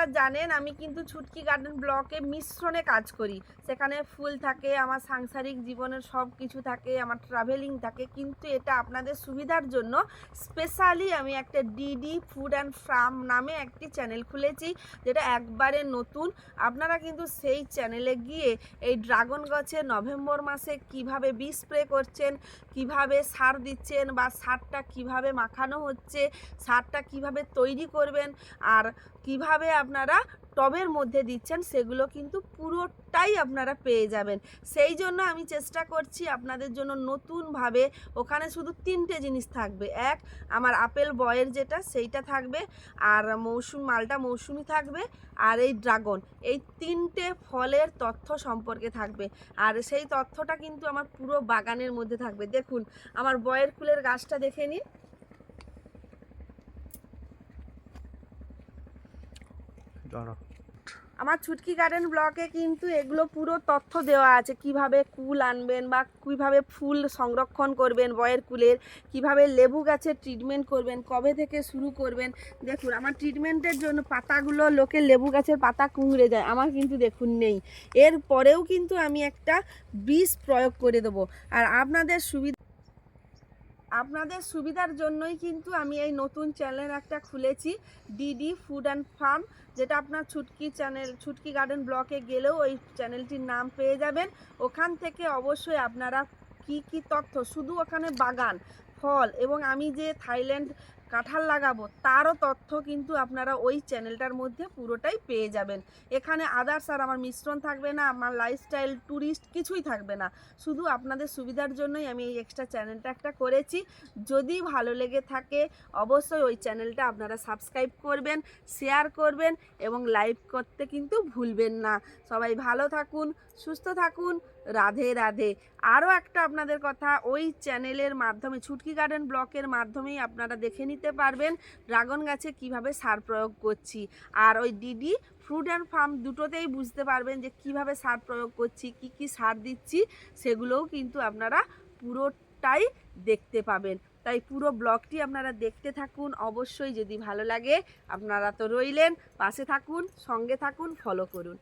আপনারা জানেন, আমি কিন্তু ছুটকি গার্ডেন ব্লকে মিশ্রণে কাজ করি। সেখানে ফুল থাকে, আমার সাংসারিক জীবনের সব কিছু থাকে, আমার ট্রাভেলিং থাকে। কিন্তু এটা আপনাদের সুবিধার জন্য স্পেশালি আমি একটা ডিডি ফুড অ্যান্ড ফার্ম নামে একটি চ্যানেল খুলেছি, যেটা একবারে নতুন। আপনারা কিন্তু সেই চ্যানেলে গিয়ে এই ড্রাগন গাছে নভেম্বর মাসে কীভাবে বীজ স্প্রে করছেন, কীভাবে সার দিচ্ছেন বা সারটা কীভাবে মাখানো হচ্ছে, সারটা কীভাবে তৈরি করবেন, আর কীভাবে আপনারা টবের মধ্যে দিচ্ছেন, সেগুলো কিন্তু পুরোটাই আপনারা পেয়ে যাবেন। সেই জন্য আমি চেষ্টা করছি আপনাদের জন্য নতুনভাবে ওখানে শুধু তিনটে জিনিস থাকবে। এক, আমার আপেল বয়ের যেটা, সেইটা থাকবে। আর মৌসুম, মালটা মৌসুমি থাকবে। আর এই ড্রাগন, এই তিনটে ফলের তথ্য সম্পর্কে থাকবে। আর সেই তথ্যটা কিন্তু আমার পুরো বাগানের মধ্যে থাকবে। দেখুন, আমার বয়ের ফুলের গাছটা দেখে নিন। আমার ছুটকি গার্ডেন ব্লকে কিন্তু এগুলো পুরো তথ্য দেওয়া আছে, কীভাবে কুল আনবেন বা কীভাবে ফুল সংরক্ষণ করবেন বয়ের কুলের, কীভাবে লেবু গাছের ট্রিটমেন্ট করবেন, কবে থেকে শুরু করবেন। দেখুন, আমার ট্রিটমেন্টের জন্য পাতাগুলো লোকে লেবু গাছের পাতা কুঁকড়ে যায় আমার কিন্তু দেখুন নেই। এর পরেও কিন্তু আমি একটা বিষ প্রয়োগ করে দেবো। আর আপনাদের সুবিধা আপনাদের সুবিধার জন্যই কিন্তু আমি এই নতুন চ্যানেল একটা খুলেছি ডিডি ফুড অ্যান্ড ফার্ম যেটা আপনার ছুটকি চ্যানেল, ছুটকি গার্ডেন ব্লকে গেলেও ওই চ্যানেলটির নাম পেয়ে যাবেন। ওখান থেকে অবশ্যই আপনারা কি কি তথ্য, শুধু ওখানে বাগান, ফল এবং আমি যে থাইল্যান্ড কাঁঠাল লাগাবো, তারও তথ্য কিন্তু আপনারা ওই চ্যানেলটার মধ্যে পুরোটাই পেয়ে যাবেন। এখানে আদার্স আর আমার মিশ্রণ থাকবে না, আমার লাইফস্টাইল ট্যুরিস্ট কিছুই থাকবে না। শুধু আপনাদের সুবিধার জন্যই আমি এই এক্সট্রা চ্যানেলটা একটা করেছি। যদি ভালো লেগে থাকে, অবশ্যই ওই চ্যানেলটা আপনারা সাবস্ক্রাইব করবেন শেয়ার করবেন এবং লাইক করতে কিন্তু ভুলবেন না। সবাই ভালো থাকুন, সুস্থ থাকুন, রাধে রাধে। আরও একটা আপনাদের কথা, ওই চ্যানেলের মাধ্যমে, ছুটকি গার্ডেন ব্লকের মাধ্যমেই আপনারা দেখে নিতে পারবেন। ড্রাগন গাছে কীভাবে সার প্রয়োগ করছি? আর ওই ডিডি ফ্রুট অ্যান্ড ফার্ম দুটোতেই বুঝতে পারবেন যে কীভাবে সার প্রয়োগ করছি, কি কি সার দিচ্ছি, সেগুলোও কিন্তু আপনারা পুরোটাই দেখতে পাবেন। তাই পুরো ব্লগটি আপনারা দেখতে থাকুন। অবশ্যই যদি ভালো লাগে আপনারা তো রইলেন। পাশে থাকুন, সঙ্গে থাকুন ফলো করুন।